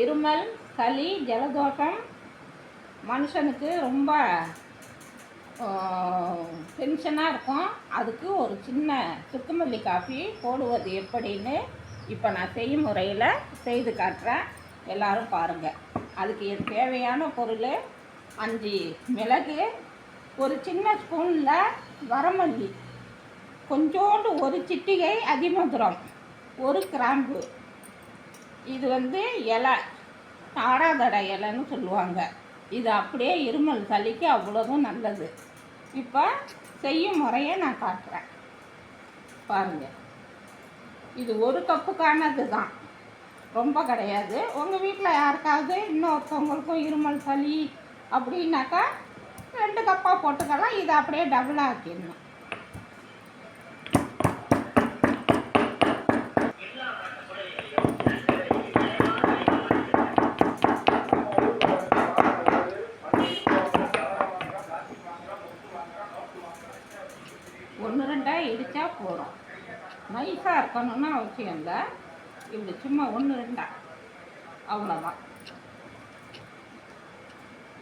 இருமல் சளி ஜலதோஷம் மனுஷனுக்கு ரொம்ப டென்ஷனாக இருக்கும். அதுக்கு ஒரு சின்ன சுக்குமல்லி காஃபி போடுவது எப்படின்னு இப்போ நான் செய்யும் முறையில் செய்து காட்டுறேன். எல்லோரும் பாருங்கள் அதுக்கு என் தேவையான பொருள் அஞ்சு மிளகு ஒரு சின்ன ஸ்பூனில் வரமல்லி. கொஞ்சோண்டு ஒரு சிட்டிகை அதிமதுரம் ஒரு கிராம்பு. இது வந்து இலை. ஆடாதடை இலைன்னு சொல்லுவாங்க. இது அப்படியே இருமல் சளிக்கு அவ்வளோதும் நல்லது. இப்போ செய்யும் முறையை நான் காட்டுறேன். பாருங்கள் இது ஒரு கப்புக்கானது தான். ரொம்ப கிடையாது. உங்கள் வீட்டில் யாருக்காவது இன்னொருத்தவங்களுக்கும் இருமல் சளி அப்படின்னாக்கா ரெண்டு கப்பாக போட்டுக்கலாம். இதை அப்படியே டபுளாக ஆக்கிடணும். நைஸாக இருக்கணும்னா அவசியம் இல்லை. இப்படி சும்மா ஒன்று ரெண்டா. அவ்வளோதான்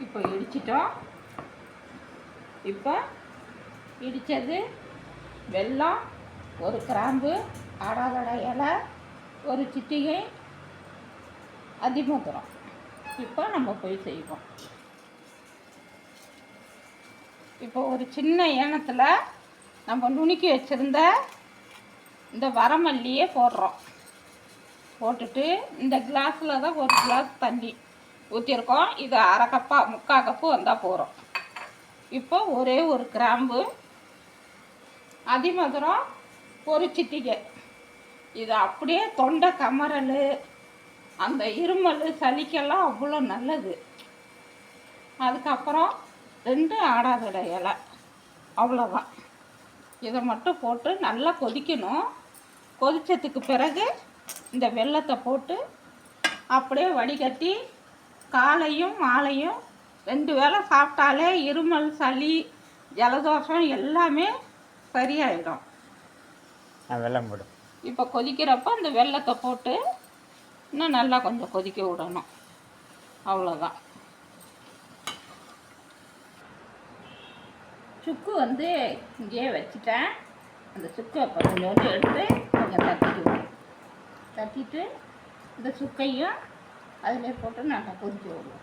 இப்போ இடிச்சிட்டோம். இப்போ இடித்தது வெல்லம் ஒரு கிராம்பு ஆடாதடை இலை ஒரு சிட்டிகை அதிமுத்திரம். இப்போ நம்ம போய் செய்வோம். இப்போ ஒரு சின்ன ஏனத்தில் நம்ம நுணுக்கி வச்சுருந்த இந்த வரமல்லியே போடுறோம். போட்டுட்டு இந்த கிளாஸில் தான் ஒரு கிளாஸ் தண்ணி ஊற்றிருக்கோம் இது அரை கப்பா முக்கால் கப்பு வந்தால் போகிறோம் இப்போ ஒரே ஒரு கிராம்பு அதிமதுரம் ஒரு சிட்டிகை. இது அப்படியே தொண்டை கமரல் அந்த இருமல் சளிக்கெல்லாம் அவ்வளோ நல்லது. அதுக்கப்புறம் ரெண்டு ஆடாதடை இலை அவ்வளோதான். இதை மட்டும் போட்டு நல்லா கொதிக்கணும். கொதித்ததுக்கு பிறகு இந்த வெல்லத்தை போட்டு அப்படியே வடிகட்டி காலையும் மாலையும் ரெண்டு வேளை சாப்பிட்டாலே இருமல் சளி ஜலதோஷம் எல்லாமே சரியாயிடும். வெள்ளம் போடும். இப்போ கொதிக்கிறப்ப அந்த வெல்லத்தை போட்டு இன்னும் நல்லா கொஞ்சம் கொதிக்க விடணும். அவ்வளோதான். சுக்கு வந்து இங்கேயே வச்சுட்டேன். அந்த சுக்கை இப்போ கொஞ்சோண்டு எடுத்து கொஞ்சம் தட்டிக்குவோம் தட்டிட்டு இந்த சுக்கையும் அதிலே போட்டு நல்லா கொதிக்க விடுவோம்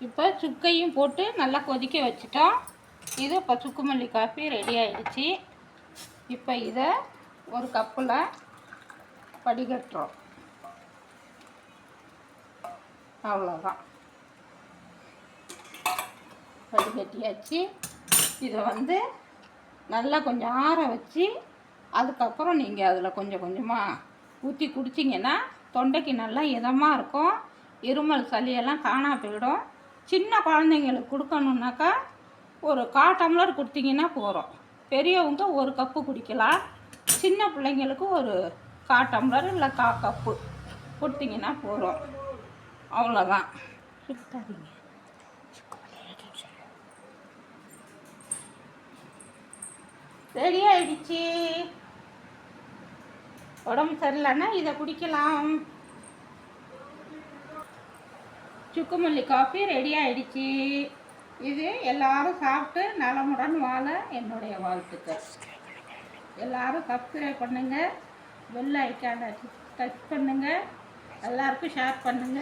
இப்போ சுக்கையும் போட்டு நல்லா கொதிக்க வச்சுட்டோம் இது இப்போ சுக்குமல்லி காஃபி ரெடி ஆயிடுச்சு. இப்போ இதை ஒரு கப்பில் வடிகட்டுறோம் அவ்வளோதான் வடிகட்டியாச்சு இதை வந்து நல்லா கொஞ்சம் ஆற வச்சு அதுக்கப்புறம் நீங்கள் அதில் கொஞ்சம் கொஞ்சமாக ஊற்றி குடிச்சிங்கன்னா தொண்டைக்கு நல்லா இதமாக இருக்கும். இருமல் சளியெல்லாம் காணா போயிடும். சின்ன குழந்தைங்களுக்கு கொடுக்கணுன்னாக்கா ஒரு கா டம்ளர் கொடுத்தீங்கன்னா போகிறோம் பெரியவங்க ஒரு கப்பு குடிக்கலாம். சின்ன பிள்ளைங்களுக்கு ஒரு கா டம்ளர் இல்லை கா கப்பு கொடுத்தீங்கன்னா போகிறோம் அவ்வளோதான் சுத்தாதீங்க ரெடி ஆயிடுச்சு. உடம்பு சரியில்லைன்னா இதை குடிக்கலாம். சுக்குமல்லி காஃபி ரெடி ஆயிடுச்சு. இது எல்லாரும் சாப்பிட்டு நலமுடன் வாழ என்னுடைய வாழ்த்துக்கள். எல்லாரும் சப்ஸ்கிரைப் பண்ணுங்க. பெல் ஐக்கான டச் பண்ணுங்க. எல்லாருக்கும் ஷேர் பண்ணுங்க.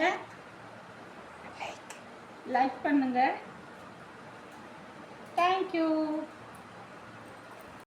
லைக் பண்ணுங்க. தேங்க்யூ